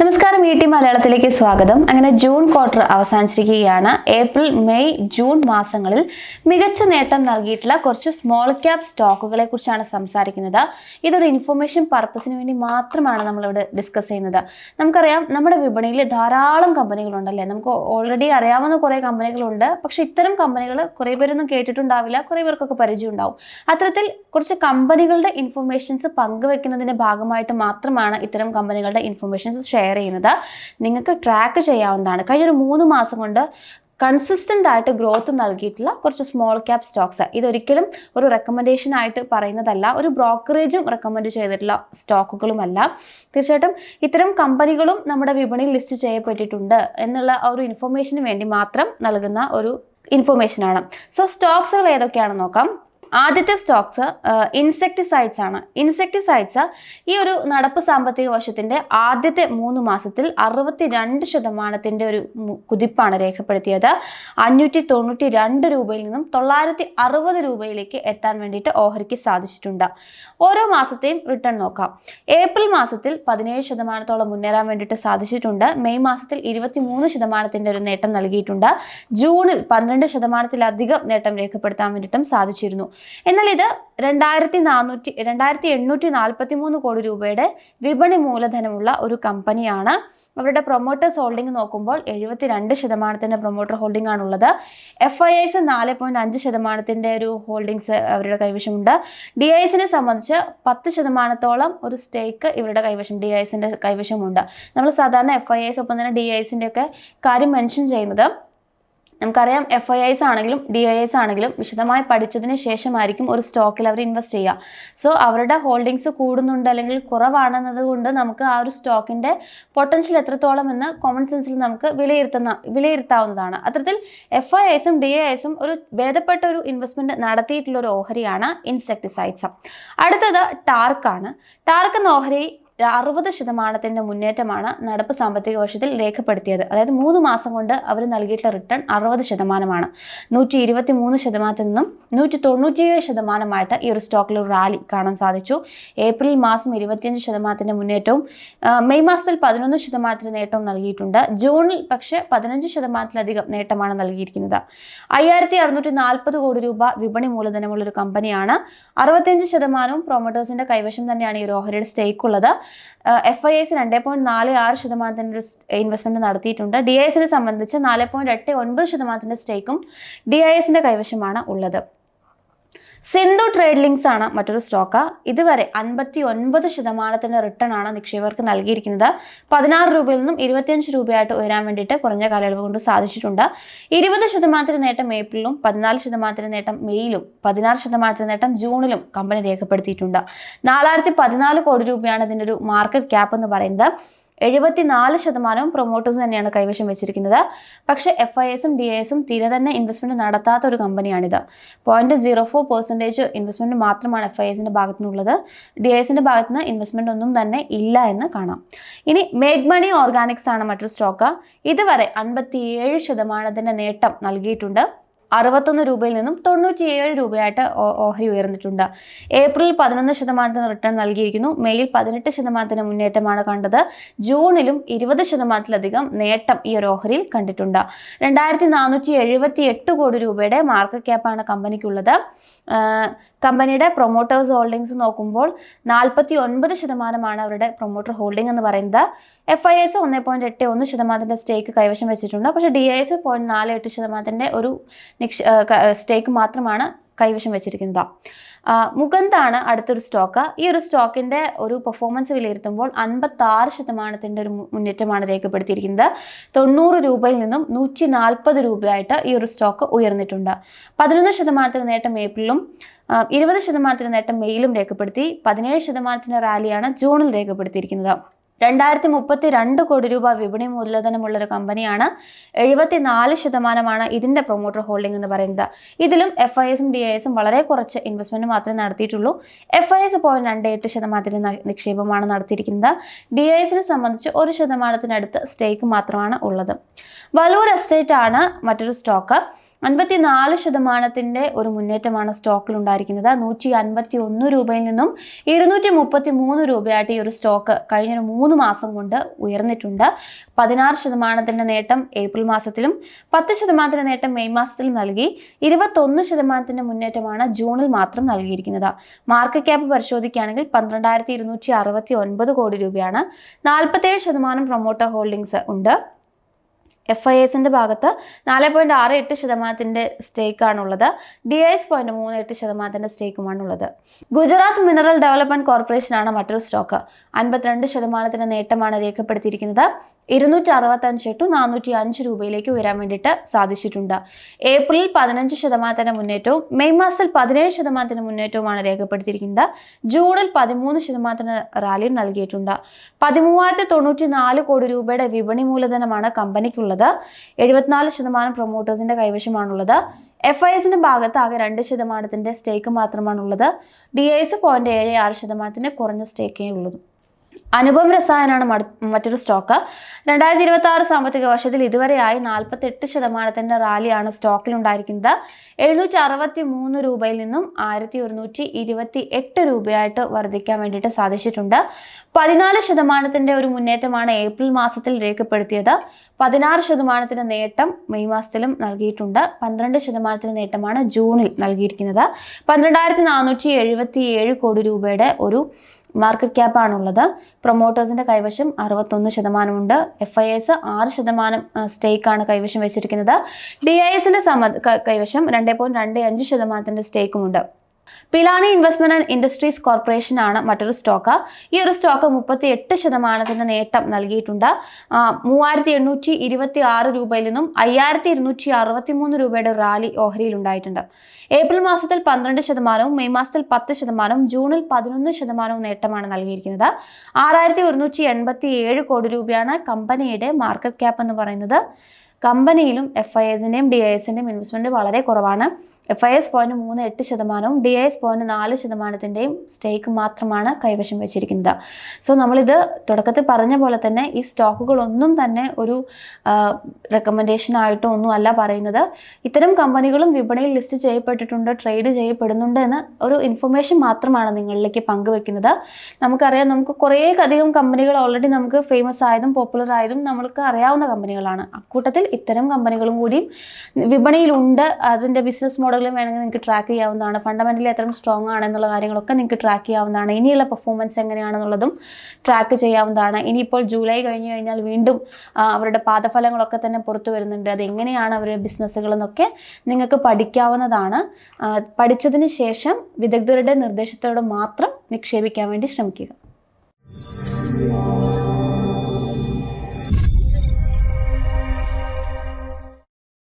നമസ്കാരം E T മലയാളത്തിലേക്ക് സ്വാഗതം. അങ്ങനെ ജൂൺ ക്വാർട്ടർ അവസാനിച്ചിരിക്കുകയാണ്. ഏപ്രിൽ മെയ് ജൂൺ മാസങ്ങളിൽ മികച്ച നേട്ടം നൽകിയിട്ടുള്ള കുറച്ച് സ്മോൾ ക്യാപ് സ്റ്റോക്കുകളെ കുറിച്ചാണ് സംസാരിക്കുന്നത്. ഇതൊരു ഇൻഫർമേഷൻ പർപ്പസിന് വേണ്ടി മാത്രമാണ് നമ്മളിവിടെ ഡിസ്കസ് ചെയ്യുന്നത്. നമുക്കറിയാം നമ്മുടെ വിപണിയിൽ ധാരാളം കമ്പനികളുണ്ടല്ലേ? നമുക്ക് ഓൾറെഡി അറിയാവുന്ന കുറേ കമ്പനികളുണ്ട്. പക്ഷേ ഇത്തരം കമ്പനികൾ കുറേ പേരൊന്നും കേട്ടിട്ടുണ്ടാവില്ല കുറേ പേർക്കൊക്കെ പരിചയം ഉണ്ടാവും. അത്തരത്തിൽ കുറച്ച് കമ്പനികളുടെ ഇൻഫർമേഷൻസ് പങ്കുവെക്കുന്നതിന്റെ ഭാഗമായിട്ട് മാത്രമാണ് ഇത്തരം കമ്പനികളുടെ ഇൻഫർമേഷൻസ് ഷെയർ ചെയ്യുന്നത്. നിങ്ങൾക്ക് ട്രാക്ക് ചെയ്യാവുന്നതാണ്. കഴിഞ്ഞൊരു മൂന്ന് മാസം കൊണ്ട് കൺസിസ്റ്റന്റ് ആയിട്ട് ഗ്രോത്ത് നൽകിയിട്ടുള്ള കുറച്ച് സ്മോൾ ക്യാപ് സ്റ്റോക്സ് ഇതൊരിക്കലും ഒരു റെക്കമെൻഡേഷൻ ആയിട്ട് പറയുന്നതല്ല. ഒരു ബ്രോക്കറേജും റെക്കമെൻഡ് ചെയ്തിട്ടുള്ള സ്റ്റോക്കുകളുമല്ല തീർച്ചയായിട്ടും ഇത്തരം കമ്പനികളും നമ്മുടെ വിപണിയിൽ ലിസ്റ്റ് ചെയ്യപ്പെട്ടിട്ടുണ്ട് എന്നുള്ള ഒരു ഇൻഫർമേഷന് വേണ്ടി മാത്രം നൽകുന്ന ഒരു ഇൻഫർമേഷനാണ് സോ സ്റ്റോക്സുകൾ ഏതൊക്കെയാണെന്ന് നോക്കാം. ആദ്യത്തെ സ്റ്റോക്സ് ഇൻസെക്ടിസൈഡ്സ് ആണ്. ഇൻസെക്ടിസൈഡ്സ് ഈ ഒരു നടപ്പ് സാമ്പത്തിക വർഷത്തിന്റെ ആദ്യത്തെ മൂന്ന് മാസത്തിൽ അറുപത്തി രണ്ട് ശതമാനത്തിന്റെ ഒരു കുതിപ്പാണ് രേഖപ്പെടുത്തിയത്. അഞ്ഞൂറ്റി തൊണ്ണൂറ്റി രണ്ട് രൂപയിൽ നിന്നും തൊള്ളായിരത്തി അറുപത് രൂപയിലേക്ക് എത്താൻ വേണ്ടിയിട്ട് ഓഹരിക്ക് സാധിച്ചിട്ടുണ്ട്. ഓരോ മാസത്തെയും റിട്ടേൺ നോക്കാം. ഏപ്രിൽ മാസത്തിൽ പതിനേഴ് ശതമാനത്തോളം മുന്നേറാൻ വേണ്ടിയിട്ട് സാധിച്ചിട്ടുണ്ട്. മെയ് മാസത്തിൽ ഇരുപത്തി മൂന്ന് ശതമാനത്തിന്റെ ഒരു നേട്ടം നൽകിയിട്ടുണ്ട്. ജൂണിൽ പന്ത്രണ്ട് ശതമാനത്തിലധികം നേട്ടം രേഖപ്പെടുത്താൻ വേണ്ടിയിട്ടും സാധിച്ചിരുന്നു. എന്നാൽ ഇത് രണ്ടായിരത്തി നാനൂറ്റി രണ്ടായിരത്തി എണ്ണൂറ്റി നാൽപ്പത്തി മൂന്ന് കോടി രൂപയുടെ വിപണി മൂലധനമുള്ള ഒരു കമ്പനിയാണ്. അവരുടെ പ്രൊമോട്ടേഴ്സ് ഹോൾഡിംഗ് നോക്കുമ്പോൾ എഴുപത്തി രണ്ട് ശതമാനത്തിന്റെ പ്രൊമോട്ടർ ഹോൾഡിംഗ് ആണുള്ളത്. എഫ് ഐ ഐസ് നാല് പോയിന്റ് അഞ്ച് ശതമാനത്തിന്റെ ഒരു ഹോൾഡിംഗ്സ് അവരുടെ കൈവശമുണ്ട്. ഡി ഐ എസിനെ സംബന്ധിച്ച് പത്ത് ശതമാനത്തോളം ഒരു സ്റ്റേക്ക് ഇവരുടെ കൈവശം ഡി ഐ എസിന്റെ കൈവശമുണ്ട്. നമ്മൾ സാധാരണ എഫ് ഐ ഐസ് ഒപ്പം തന്നെ ഡി ഐ എസിന്റെ ഒക്കെ കാര്യം മെൻഷൻ ചെയ്യുന്നത്. നമുക്കറിയാം എഫ് ഐ ഐസ് ആണെങ്കിലും ഡി ഐ എസ് ആണെങ്കിലും വിശദമായി പഠിച്ചതിന് ശേഷമായിരിക്കും ഒരു സ്റ്റോക്കിൽ അവർ ഇൻവെസ്റ്റ് ചെയ്യുക. സോ അവരുടെ ഹോൾഡിങ്സ് കൂടുന്നുണ്ട് അല്ലെങ്കിൽ കുറവാണെന്നത് കൊണ്ട് നമുക്ക് ആ ഒരു സ്റ്റോക്കിന്റെ പൊട്ടൻഷ്യൽ എത്രത്തോളം എന്ന് കോമൺ സെൻസിൽ നമുക്ക് വിലയിരുത്തുന്ന വിലയിരുത്താവുന്നതാണ്. അത്തരത്തിൽ എഫ് ഐ ഐസും ഡി ഐ എസും ഒരു ഭേദപ്പെട്ട ഒരു ഇൻവെസ്റ്റ്മെന്റ് നടത്തിയിട്ടുള്ള ഒരു ഓഹരിയാണ് ഇൻസെക്ടിസൈഡ്സ് അടുത്തത് ടാർക്കാണ് ടാർക്ക് എന്ന ഓഹരി അറുപത് ശതമാനത്തിന്റെ മുന്നേറ്റമാണ് നടപ്പ് സാമ്പത്തിക വർഷത്തിൽ രേഖപ്പെടുത്തിയത്. അതായത് മൂന്ന് മാസം കൊണ്ട് അവർ നൽകിയിട്ടുള്ള റിട്ടേൺ അറുപത് ശതമാനമാണ്. നൂറ്റി ഇരുപത്തി മൂന്ന് ശതമാനത്തിൽ നിന്നും നൂറ്റി തൊണ്ണൂറ്റിയേഴ് ശതമാനമായിട്ട് ഈ ഒരു സ്റ്റോക്കിൽ റാലി കാണാൻ സാധിച്ചു. ഏപ്രിൽ മാസം ഇരുപത്തിയഞ്ച് ശതമാനത്തിന്റെ മുന്നേറ്റവും മെയ് മാസത്തിൽ പതിനൊന്ന് ശതമാനത്തിന്റെ നേട്ടവും നൽകിയിട്ടുണ്ട്. ജൂണിൽ പക്ഷേ പതിനഞ്ച് ശതമാനത്തിലധികം നേട്ടമാണ് നൽകിയിരിക്കുന്നത്. അയ്യായിരത്തി അറുന്നൂറ്റി നാൽപ്പത് കോടി രൂപ വിപണി മൂലധനമുള്ള ഒരു കമ്പനിയാണ് അറുപത്തിയഞ്ച് ശതമാനവും പ്രൊമോട്ടേഴ്സിന്റെ കൈവശം തന്നെയാണ് ഈ ഒരു ഓഹരിയുടെ സ്റ്റേക്ക് ഉള്ളത്. എഫ് ഐ എസ് രണ്ട് പോയിന്റ് നാല് ആറ് ശതമാനത്തിന്റെ ഒരു ഇൻവെസ്റ്റ്മെന്റ് നടത്തിയിട്ടുണ്ട്. ഡി ഐ എസിനെ സംബന്ധിച്ച് നാല് പോയിന്റ് എട്ട് ഒൻപത് ശതമാനത്തിന്റെ സ്റ്റേക്കും ഡി ഐ എസിന്റെ കൈവശമാണ് ഉള്ളത്. സിന്ധു ട്രേഡ് ലിങ്ക്സ് ആണ് മറ്റൊരു സ്റ്റോക്ക് ഇതുവരെ അൻപത്തി ഒൻപത് ശതമാനത്തിന്റെ റിട്ടേൺ ആണ് നിക്ഷേപകർക്ക് നൽകിയിരിക്കുന്നത്. പതിനാറ് രൂപയിൽ നിന്നും ഇരുപത്തിയഞ്ച് രൂപയായിട്ട് ഉയരാൻ വേണ്ടിയിട്ട് കുറഞ്ഞ കാലയളവ് കൊണ്ട് സാധിച്ചിട്ടുണ്ട്. ഇരുപത് ശതമാനത്തിന്റെ നേട്ടം ഏപ്രിലും പതിനാല് ശതമാനത്തിന്റെ നേട്ടം മെയ്യിലും പതിനാറ് ശതമാനത്തിന്റെ നേട്ടം ജൂണിലും കമ്പനി രേഖപ്പെടുത്തിയിട്ടുണ്ട്. നാലായിരത്തി പതിനാല് കോടി രൂപയാണ് ഇതിന്റെ ഒരു മാർക്കറ്റ് ക്യാപ്പ് എന്ന് പറയുന്നത്. എഴുപത്തിനാല് ശതമാനവും പ്രൊമോട്ടേഴ്സ് തന്നെയാണ് കൈവശം വെച്ചിരിക്കുന്നത്. പക്ഷേ എഫ് ഐ എസും ഡി എസും തീരെ തന്നെ ഇൻവെസ്റ്റ്മെന്റ് നടത്താത്ത ഒരു കമ്പനിയാണിത്. Point zero four percentage investment മാത്രമാണ് എഫ് ഐ എസിന്റെ ഭാഗത്തു നിന്നുള്ളത് ഡി എസിന്റെ ഭാഗത്ത് നിന്ന് ഇൻവെസ്റ്റ്മെന്റ് ഒന്നും തന്നെ ഇല്ല എന്ന് കാണാം. ഇനി മേഗ്മണി ഓർഗാനിക്സ് ആണ് മറ്റൊരു സ്റ്റോക്ക് ഇതുവരെ അൻപത്തിയേഴ് ശതമാനത്തിന്റെ നേട്ടം നൽകിയിട്ടുണ്ട്. അറുപത്തൊന്ന് രൂപയിൽ നിന്നും തൊണ്ണൂറ്റിയേഴ് രൂപയായിട്ട് ഓഹരി ഉയർന്നിട്ടുണ്ട്. ഏപ്രിൽ പതിനൊന്ന് ശതമാനത്തിന് റിട്ടേൺ നൽകിയിരിക്കുന്നു. മെയ്യിൽ പതിനെട്ട് ശതമാനത്തിന് മുന്നേറ്റമാണ് കണ്ടത്. ജൂണിലും ഇരുപത് ശതമാനത്തിലധികം നേട്ടം ഈ ഒരു ഓഹരിയിൽ കണ്ടിട്ടുണ്ട്. രണ്ടായിരത്തി നാനൂറ്റി എഴുപത്തി എട്ട് കോടി രൂപയുടെ മാർക്കറ്റ് ക്യാപ്പാണ് കമ്പനിക്കുള്ളത്. കമ്പനിയുടെ പ്രൊമോട്ടേഴ്സ് ഹോൾഡിങ്സ് നോക്കുമ്പോൾ നാൽപ്പത്തി ഒൻപത് ശതമാനമാണ് അവരുടെ പ്രൊമോട്ടർ ഹോൾഡിംഗ് എന്ന് പറയുന്നത്. എഫ് ഐ എസ് ഒന്ന് പോയിന്റ് എട്ട് ഒന്ന് ശതമാനത്തിന്റെ സ്റ്റേക്ക് കൈവശം വെച്ചിട്ടുണ്ട്. പക്ഷേ ഡി ഐ എസ് പോയിന്റ് നാല് എട്ട് ശതമാനത്തിന്റെ ഒരു സ്റ്റേക്ക് മാത്രമാണ് കൈവശം വെച്ചിരിക്കുന്നത്. മുഖന്താണ് അടുത്തൊരു സ്റ്റോക്ക് ഈ ഒരു സ്റ്റോക്കിന്റെ ഒരു പെർഫോമൻസ് വിലയിരുത്തുമ്പോൾ അൻപത്തി ആറ് ശതമാനത്തിന്റെ ഒരു മുന്നേറ്റമാണ് രേഖപ്പെടുത്തിയിരിക്കുന്നത്. തൊണ്ണൂറ് രൂപയിൽ നിന്നും നൂറ്റി നാൽപ്പത് രൂപയായിട്ട് ഈ ഒരു സ്റ്റോക്ക് ഉയർന്നിട്ടുണ്ട്. പതിനൊന്ന് ശതമാനത്തിന് നേട്ടം ഏപ്രിലും ഇരുപത് ശതമാനത്തിന് നേട്ടം മെയിലും രേഖപ്പെടുത്തി. പതിനേഴ് ശതമാനത്തിന്റെ റാലിയാണ് ജൂണിൽ രേഖപ്പെടുത്തിയിരിക്കുന്നത്. രണ്ടായിരത്തി മുപ്പത്തി രണ്ട് കോടി രൂപ വിപണി മൂലധനമുള്ള ഒരു കമ്പനിയാണ്. എഴുപത്തിനാല് ശതമാനമാണ് ഇതിന്റെ പ്രൊമോട്ടർ ഹോൾഡിംഗ് എന്ന് പറയുന്നത്. ഇതിലും എഫ് ഐ എസും ഡി ഐ എസും വളരെ കുറച്ച് ഇൻവെസ്റ്റ്മെന്റ് മാത്രമേ നടത്തിയിട്ടുള്ളൂ. എഫ് ഐ എസ് പോയിന്റ് രണ്ട് എട്ട് ശതമാനത്തിന് നിക്ഷേപമാണ് നടത്തിയിരിക്കുന്നത്. ഡി ഐ എസിനെ സംബന്ധിച്ച് ഒരു ശതമാനത്തിനടുത്ത് സ്റ്റേക്ക് മാത്രമാണ് ഉള്ളത്. വലൂർ എസ്റ്റേറ്റ് ആണ് മറ്റൊരു സ്റ്റോക്ക് അൻപത്തി നാല് ശതമാനത്തിന്റെ ഒരു മുന്നേറ്റമാണ് സ്റ്റോക്കിൽ ഉണ്ടായിരിക്കുന്നത്. നൂറ്റി അൻപത്തി ഒന്ന് രൂപയിൽ നിന്നും ഇരുന്നൂറ്റി മുപ്പത്തി മൂന്ന് രൂപയായിട്ട് ഈ ഒരു സ്റ്റോക്ക് കഴിഞ്ഞൊരു മൂന്ന് മാസം കൊണ്ട് ഉയർന്നിട്ടുണ്ട്. പതിനാറ് ശതമാനത്തിന്റെ നേട്ടം ഏപ്രിൽ മാസത്തിലും പത്ത് ശതമാനത്തിന്റെ നേട്ടം മെയ് മാസത്തിലും നൽകി. ഇരുപത്തൊന്ന് ശതമാനത്തിന്റെ മുന്നേറ്റമാണ് ജൂണിൽ മാത്രം നൽകിയിരിക്കുന്നത്. മാർക്കറ്റ് ക്യാപ്പ് പരിശോധിക്കുകയാണെങ്കിൽ പന്ത്രണ്ടായിരത്തി ഇരുന്നൂറ്റി അറുപത്തി ഒൻപത് കോടി രൂപയാണ്. നാൽപ്പത്തേഴ് ശതമാനം പ്രൊമോട്ടർ ഹോൾഡിംഗ്സ് ഉണ്ട്. എഫ് ഐ എസിന്റെ ഭാഗത്ത് നാല് പോയിന്റ് ആറ് എട്ട് ശതമാനത്തിന്റെ സ്റ്റേക്കാണുള്ളത് ഡി എസ് പോയിന്റ് മൂന്ന് എട്ട് ശതമാനത്തിന്റെ സ്റ്റേക്കുമാണുള്ളത് ഗുജറാത്ത് മിനറൽ ഡെവലപ്മെന്റ് കോർപ്പറേഷനാണ് മറ്റൊരു സ്റ്റോക്ക് അൻപത്തിരണ്ട് ശതമാനത്തിന്റെ നേട്ടമാണ് രേഖപ്പെടുത്തിയിരിക്കുന്നത്. ഇരുന്നൂറ്റി അറുപത്തഞ്ച് ടു നാനൂറ്റി അഞ്ച് രൂപയിലേക്ക് ഉയരാൻ വേണ്ടിയിട്ട് സാധിച്ചിട്ടുണ്ട്. ഏപ്രിലിൽ പതിനഞ്ച് ശതമാനത്തിന്റെ മുന്നേറ്റവും മെയ് മാസത്തിൽ പതിനേഴ് ശതമാനത്തിന്റെ മുന്നേറ്റവുമാണ് രേഖപ്പെടുത്തിയിരിക്കുന്നത്. ജൂണിൽ പതിമൂന്ന് ശതമാനത്തിന് റാലിയും നൽകിയിട്ടുണ്ട്. പതിമൂവായിരത്തി തൊണ്ണൂറ്റി നാല് കോടി രൂപയുടെ വിപണി മൂലധനമാണ് കമ്പനിക്കുള്ളത്. എഴുപത്തിനാല് ശതമാനം പ്രൊമോട്ടേഴ്സിന്റെ കൈവശമാണുള്ളത്. എഫ് ഐ എസിന്റെ ഭാഗത്ത് ആകെ രണ്ട് ശതമാനത്തിന്റെ സ്റ്റേക്ക് മാത്രമാണുള്ളത്. ഡി ഐ എസ് പോയിന്റ് ഏഴ് ആറ് ശതമാനത്തിന് കുറഞ്ഞ സ്റ്റേക്കേ ഉള്ളൂ. അനുപം രസായനാണ് മറ്റൊരു സ്റ്റോക്ക്. രണ്ടായിരത്തി ഇരുപത്തി ആറ് സാമ്പത്തിക വർഷത്തിൽ ഇതുവരെയായി നാൽപ്പത്തി എട്ട് ശതമാനത്തിന്റെ റാലിയാണ് സ്റ്റോക്കിൽ ഉണ്ടായിരിക്കുന്നത് എഴുന്നൂറ്റി അറുപത്തി മൂന്ന് രൂപയിൽ നിന്നും ആയിരത്തി ഒരുന്നൂറ്റി ഇരുപത്തി എട്ട് രൂപയായിട്ട് വർദ്ധിക്കാൻ വേണ്ടിയിട്ട് സാധിച്ചിട്ടുണ്ട്. പതിനാല് ശതമാനത്തിന്റെ ഒരു മുന്നേറ്റമാണ് ഏപ്രിൽ മാസത്തിൽ രേഖപ്പെടുത്തിയത്. പതിനാറ് ശതമാനത്തിന്റെ നേട്ടം മെയ് മാസത്തിലും നൽകിയിട്ടുണ്ട്. പന്ത്രണ്ട് ശതമാനത്തിന്റെ നേട്ടമാണ് ജൂണിൽ നൽകിയിരിക്കുന്നത്. പന്ത്രണ്ടായിരത്തി നാനൂറ്റി എഴുപത്തി ഏഴ് കോടി രൂപയുടെ ഒരു മാർക്കറ്റ് ക്യാപ്പാണുള്ളത് പ്രൊമോട്ടേഴ്സിന്റെ കൈവശം അറുപത്തൊന്ന് ശതമാനമുണ്ട്. എഫ് ഐ എസ് ആറ് ശതമാനം സ്റ്റേക്കാണ് കൈവശം വെച്ചിരിക്കുന്നത്. ഡി ഐ എസിന്റെ സമ കൈവശം രണ്ട് പോയിന്റ് രണ്ട് അഞ്ച് ശതമാനത്തിന്റെ സ്റ്റേക്കുമുണ്ട് Pilani investment and industries corporation ആണ് മറ്റൊരു സ്റ്റോക്ക് ഈ ഒരു സ്റ്റോക്ക് മുപ്പത്തി എട്ട് ശതമാനത്തിന്റെ നേട്ടം നൽകിയിട്ടുണ്ട്. മൂവായിരത്തി എണ്ണൂറ്റി ഇരുപത്തി ആറ് രൂപയിൽ നിന്നും അയ്യായിരത്തി ഇരുന്നൂറ്റി അറുപത്തി മൂന്ന് രൂപയുടെ റാലി ഓഹരിയിൽ ഉണ്ടായിട്ടുണ്ട്. ഏപ്രിൽ മാസത്തിൽ പന്ത്രണ്ട് ശതമാനവും മെയ് മാസത്തിൽ പത്ത് ശതമാനവും ജൂണിൽ പതിനൊന്ന് ശതമാനവും നേട്ടമാണ് നൽകിയിരിക്കുന്നത്. ആറായിരത്തി ഒരുന്നൂറ്റി എൺപത്തി ഏഴ് കോടി രൂപയാണ് കമ്പനിയുടെ മാർക്കറ്റ് ക്യാപ്പ് എന്ന് പറയുന്നത്. കമ്പനിയിലും എഫ് ഐ എസിന്റെയും ഡി ഐ എസിന്റെയും ഇൻവെസ്റ്റ്മെന്റ് വളരെ കുറവാണ്. എഫ് ഐ എസ് പോയിന്റ് മൂന്ന് എട്ട് ശതമാനവും ഡി ഐ എസ് പോയിന്റ് നാല് ശതമാനത്തിന്റെയും സ്റ്റേക്ക് മാത്രമാണ് കൈവശം വെച്ചിരിക്കുന്നത്. സോ നമ്മളിത് തുടക്കത്തിൽ പറഞ്ഞ പോലെ തന്നെ ഈ സ്റ്റോക്കുകളൊന്നും തന്നെ ഒരു റെക്കമെൻഡേഷൻ ആയിട്ടോ ഒന്നും അല്ല പറയുന്നത്. ഇത്തരം കമ്പനികളും വിപണിയിൽ ലിസ്റ്റ് ചെയ്യപ്പെട്ടിട്ടുണ്ട് ട്രേഡ് ചെയ്യപ്പെടുന്നുണ്ട് എന്ന് ഒരു ഇൻഫർമേഷൻ മാത്രമാണ് നിങ്ങളിലേക്ക് പങ്കുവെക്കുന്നത്. നമുക്കറിയാം നമുക്ക് കുറേ അധികം കമ്പനികൾ ഓൾറെഡി നമുക്ക് ഫേമസ് ആയതും പോപ്പുലർ ആയതും നമ്മൾക്ക് അറിയാവുന്ന കമ്പനികളാണ്. അക്കൂട്ടത്തിൽ ഇത്തരം കമ്പനികളും കൂടിയും വിപണിയിലുണ്ട്. അതിന്റെ ബിസിനസ് മോഡലും വേണമെങ്കിൽ നിങ്ങൾക്ക് ട്രാക്ക് ചെയ്യാവുന്നതാണ്. ഫണ്ടമെന്റലി എത്രയും സ്ട്രോങ് ആണെന്നുള്ള കാര്യങ്ങളൊക്കെ നിങ്ങൾക്ക് ട്രാക്ക് ചെയ്യാവുന്നതാണ്. ഇനിയുള്ള പെർഫോമൻസ് എങ്ങനെയാണെന്നുള്ളതും ട്രാക്ക് ചെയ്യാവുന്നതാണ്. ഇനിയിപ്പോൾ ജൂലൈ കഴിഞ്ഞ് കഴിഞ്ഞാൽ വീണ്ടും അവരുടെ പാദഫലങ്ങളൊക്കെ തന്നെ പുറത്തു വരുന്നുണ്ട്. അത് എങ്ങനെയാണ് അവരുടെ ബിസിനസ്സുകൾ എന്നൊക്കെ നിങ്ങൾക്ക് പഠിക്കാവുന്നതാണ്. പഠിച്ചതിന് ശേഷം വിദഗ്ധരുടെ നിർദ്ദേശത്തോട് മാത്രം നിക്ഷേപിക്കാൻ വേണ്ടി ശ്രമിക്കുക.